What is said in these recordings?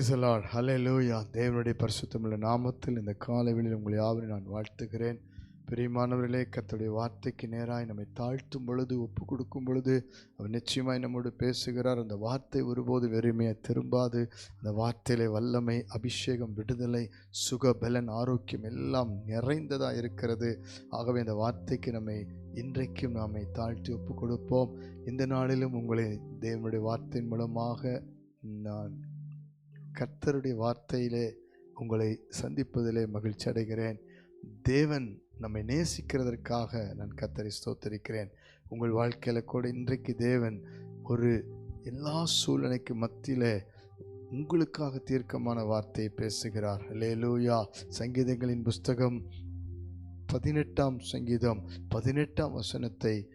Brace ஹலே லூயா தேவனுடைய பரிசுத்தமுள்ள நாமத்தில் இந்த காலவெளியில் உங்களை யாவரை நான் வாழ்த்துகிறேன். பிரியமானவர்களே கத்தோடைய வார்த்தைக்கு நேராய் நம்மை தாழ்த்தும் பொழுது ஒப்பு கொடுக்கும் பொழுது அவர் நிச்சயமாய் நம்மோடு பேசுகிறார். அந்த வார்த்தை ஒருபோது வெறுமையாக திரும்பாது. அந்த வார்த்தையிலே வல்லமை அபிஷேகம் விடுதலை சுகபலன் ஆரோக்கியம் எல்லாம் நிறைந்ததாக இருக்கிறது. ஆகவே அந்த வார்த்தைக்கு நம்மை இன்றைக்கும் நாமை தாழ்த்தி ஒப்பு கொடுப்போம். இந்த நாளிலும் உங்களை தேவனுடைய வார்த்தையின் மூலமாக நான் கர்த்தருடைய வார்த்தையிலே உங்களை சந்திப்பதிலே மகிழ்ச்சி அடைகிறேன். தேவன் நம்மை நேசிக்கிறதற்காக நான் கத்தரை ஸ்தோத்தரிக்கிறேன். உங்கள் வாழ்க்கையில் கூட இன்றைக்கு தேவன் ஒரு எல்லா சூழ்நிலைக்கு மத்தியிலே உங்களுக்காக தீர்க்கமான வார்த்தையை பேசுகிறார். லேலூயா சங்கீதங்களின் புஸ்தகம் பதினெட்டாம் சங்கீதம் பதினெட்டாம் வசனத்தை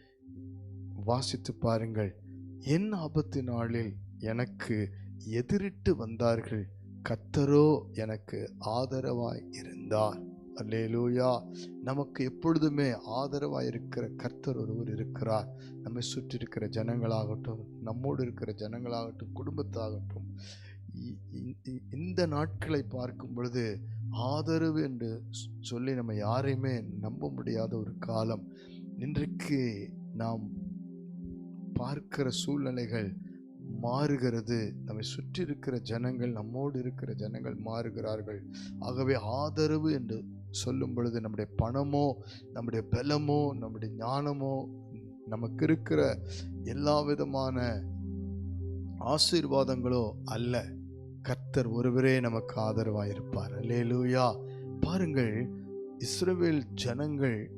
வாசித்து பாருங்கள். என் ஆபத்து நாளில் எனக்கு எதிரிட்டு வந்தார்கள். கத்தரோ எனக்கு ஆதரவாய் இருந்தார். அல்லேலூயா. நமக்கு எப்பொழுதுமே ஆதரவாக இருக்கிற கர்த்தர் ஒருவர் இருக்கிறார். நம்மை சுற்றி இருக்கிற ஜனங்களாகட்டும் நம்மோடு இருக்கிற ஜனங்களாகட்டும் குடும்பத்தாகட்டும் இ- இ- இந்த நாட்களை பார்க்கும் பொழுது ஆதரவு என்று சொல்லி நம்ம யாரையுமே நம்ப முடியாத ஒரு காலம். இன்றைக்கு நாம் பார்க்கிற சூழ்நிலைகள் மாறுகிறது. நம்மை சுற்றி இருக்கிற ஜனங்கள் நம்மோடு இருக்கிற ஜனங்கள் மாறுகிறார்கள். ஆகவே ஆதரவு என்று சொல்லும் பொழுது நம்முடைய பணமோ நம்முடைய பலமோ நம்முடைய ஞானமோ நமக்கு இருக்கிற எல்லா விதமான ஆசீர்வாதங்களோ அல்ல. கர்த்தர் ஒருவரே நமக்கு ஆதரவாக இருப்பார் லேலூயா பாருங்கள் இஸ்ரேல் ஜனங்கள்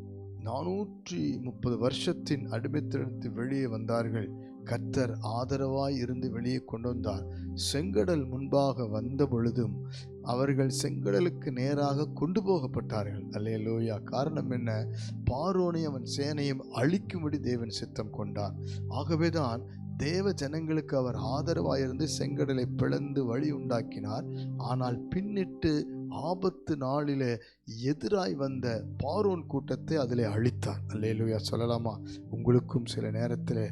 நானூற்றி முப்பது வருஷத்தின் அடிமைத்திலிருந்து வெளியே வந்தார்கள். கர்த்தர் ஆதரவாய் இருந்து வெளியே கொண்டு வந்தார். செங்கடல் முன்பாக வந்த பொழுதும் அவர்கள் செங்கடலுக்கு நேராக கொண்டு போகப்பட்டார்கள். அல்லேலூயா. காரணம் என்ன? பார்வோனை அவன் சேனையும் அழிக்கும்படி தேவன் சித்தம் கொண்டார் ஆகவேதான் தேவ ஜனங்களுக்கு அவர் ஆதரவாயிருந்து செங்கடலை பிளந்து வழி உண்டாக்கினார். ஆனால் பின்னிட்டு ஆபத்து நாளிலே எதிராய் வந்த பாரோன் கூட்டத்தை அதிலே அழித்தார் அல்லேலுயா. சொல்லலாமா? உங்களுக்கும் சில நேரத்தில்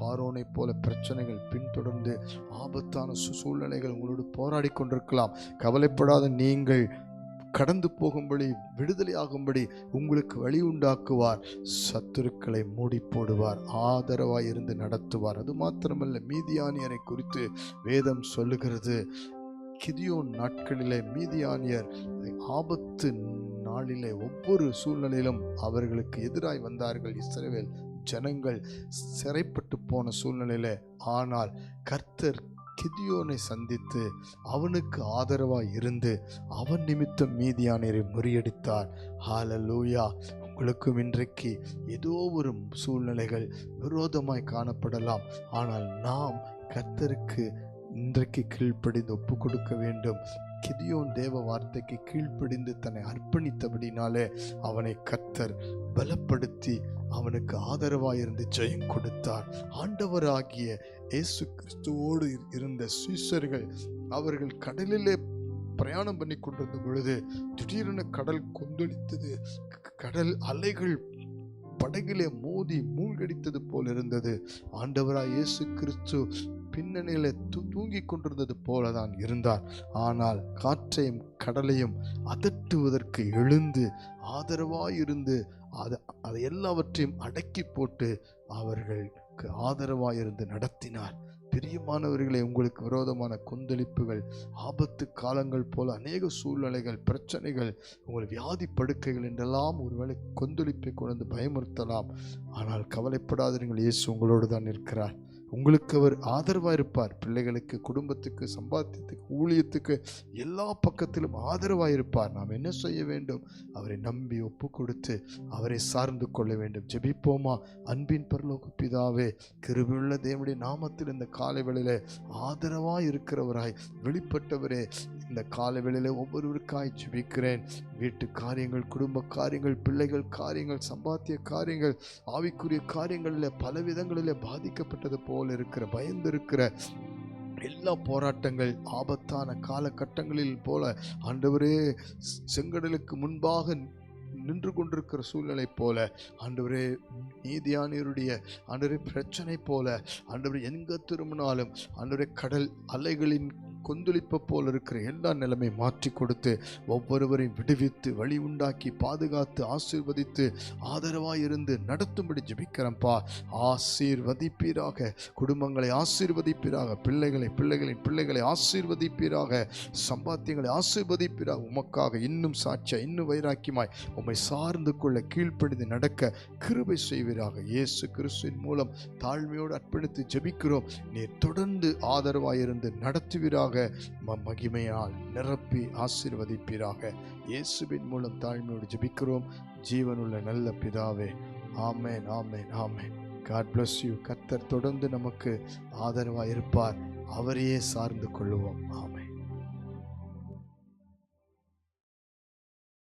பார்வோனை போல பிரச்சனைகள் பின்தொடர்ந்து ஆபத்தான சூழ்நிலைகள் உங்களோடு போராடி கொண்டிருக்கலாம். கவலைப்படாத நீங்கள் கடந்து போகும்படி விடுதலையாகும்படி உங்களுக்கு வழி உண்டாக்குவார். சத்துருக்களை மூடி போடுவார் ஆதரவாய் இருந்து நடத்துவார். அது மாத்திரமல்ல மீதியானியரை குறித்து வேதம் சொல்லுகிறது. கிதியோன் நாட்களிலே மீதியானியர் ஆபத்து நாளிலே ஒவ்வொரு சூழ்நிலையிலும் அவர்களுக்கு எதிராய் வந்தார்கள். இஸ்ரவேல் ஜனங்கள் சிறைப்பட்டு போன சூழ்நிலையில ஆனால் கர்த்தர் கிதியோனை சந்தித்து அவனுக்கு ஆதரவாய் இருந்து அவன் நிமித்தம் மீதியானரை முறியடித்தார். ஹாலலூயா உங்களுக்கும் இன்றைக்கு ஏதோ ஒரு சூழ்நிலைகள் விரோதமாய் காணப்படலாம். ஆனால் நாம் கர்த்தருக்கு இன்றைக்கு கீழ்ப்படிந்து ஒப்பு கொடுக்க வேண்டும். கிதியோன் தேவ வார்த்தைக்கு கீழ்ப்படிந்து தன்னை அர்ப்பணித்தபடினாலே அவனை கத்தர் பலப்படுத்தி அவனுக்கு ஆதரவாயிருந்து ஜெயம் கொடுத்தார். ஆண்டவராகிய இயேசு கிறிஸ்துவோடு இரு- இருந்த சீசர்கள் அவர்கள் கடலிலே பிரயாணம் பண்ணி கொண்டிருந்த பொழுது திடீரென கடல் கொந்தளித்தது. கடல் அலைகள் படகிலே மோதி மூழ்கடித்தது போல் இருந்தது ஆண்டவராய் இயேசு கிறிஸ்து பின்னணியில தூ தூங்கிக் கொண்டிருந்தது போலதான் இருந்தார். ஆனால் காற்றையும் கடலையும் அதட்டுவதற்கு எழுந்து ஆதரவாயிருந்து அது அதை எல்லாவற்றையும் அடக்கி போட்டு அவர்களுக்கு ஆதரவாயிருந்து நடத்தினார். பிரியமானவர்களை உங்களுக்கு விரோதமான கொந்தளிப்புகள் ஆபத்து காலங்கள் போல அநேக சூழ்நிலைகள் பிரச்சனைகள் உங்கள் வியாதி படுக்கைகள் என்றெல்லாம் ஒருவேளை கொந்தளிப்பை கொண்டு பயமுறுத்தலாம். ஆனால் கவலைப்படாதீர்கள் இயேசு உங்களோடு தான் இருக்கிறார் உங்களுக்கு அவர் ஆதரவாக இருப்பார். பிள்ளைகளுக்கு குடும்பத்துக்கு சம்பாத்தியத்துக்கு ஊழியத்துக்கு எல்லா பக்கத்திலும் ஆதரவாக இருப்பார். நாம் என்ன செய்ய வேண்டும்? அவரை நம்பி ஒப்பு கொடுத்து அவரை சார்ந்து கொள்ள வேண்டும். ஜெபிப்போமா? அன்பின் பரலோக பிதாவே கிருபியுள்ள தேவனுடைய நாமத்தில் இந்த காலை வேளையில் ஆதரவாக இருக்கிறவராய் வெளிப்பட்டவரே இந்த காலை வேளையில் ஒவ்வொருவருக்காய் ஜெபிக்கிறேன். வீட்டு காரியங்கள் குடும்ப காரியங்கள் பிள்ளைகள் காரியங்கள் சம்பாத்திய காரியங்கள் ஆவிக்குரிய காரியங்களில் பல விதங்களில் பாதிக்கப்பட்டது போல் இருக்கிற பயந்திருக்கிற எல்லா போராட்டங்கள் ஆபத்தான காலகட்டங்களில் போல ஆண்டவரே செங்கடலுக்கு முன்பாக நின்று கொண்டிருக்கிற சூழ்நிலை போல ஆண்டவரே நீதியானியருடைய ஆண்டவரே பிரச்சனை போல ஆண்டவரே எங்க திரும்பினாலும் ஆண்டவரே கடல் அலைகளின் கொந்தளிப்பை போல் இருக்கிற எல்லா நிலைமை மாற்றி கொடுத்து ஒவ்வொருவரையும் விடுவித்து வழி உண்டாக்கி பாதுகாத்து ஆசீர்வதித்து ஆதரவாக இருந்து நடத்தும்படி ஜெபிக்கிறேன்ப்பா. ஆசீர்வதிப்பீராக. குடும்பங்களை ஆசீர்வதிப்பீராக. பிள்ளைகளை பிள்ளைகளின் பிள்ளைகளை ஆசீர்வதிப்பீராக. சம்பாத்தியங்களை ஆசீர்வதிப்பீராக. உமக்காக இன்னும் சாட்சியா இன்னும் வைராக்கியமாய் உம்மை சார்ந்து கொள்ள கீழ்ப்படிந்து நடக்க கிருபை செய்வீராக. இயேசு கிறிஸ்துவின் மூலம் தாழ்மையோடு அர்ப்பணித்து ஜெபிக்கிறோம். நீர் தொடர்ந்து ஆதரவாயிருந்து நடத்துவீராக. ம- மகிமையால் நிரப்பி ஆசிர்வதிப்பீராக. இயேசுவின் மூலம் தாழ்மையோடு ஜபிக்கிறோம். ஜீவனுள்ள நல்ல பிதாவே ஆமேன் ஆமேன் ஆமேன். காட் பிளஸ் யூ கர்த்தர் தொடர்ந்து நமக்கு ஆதரவாக இருப்பார் அவரையே சார்ந்து கொள்ளுவோம். ஆமென்.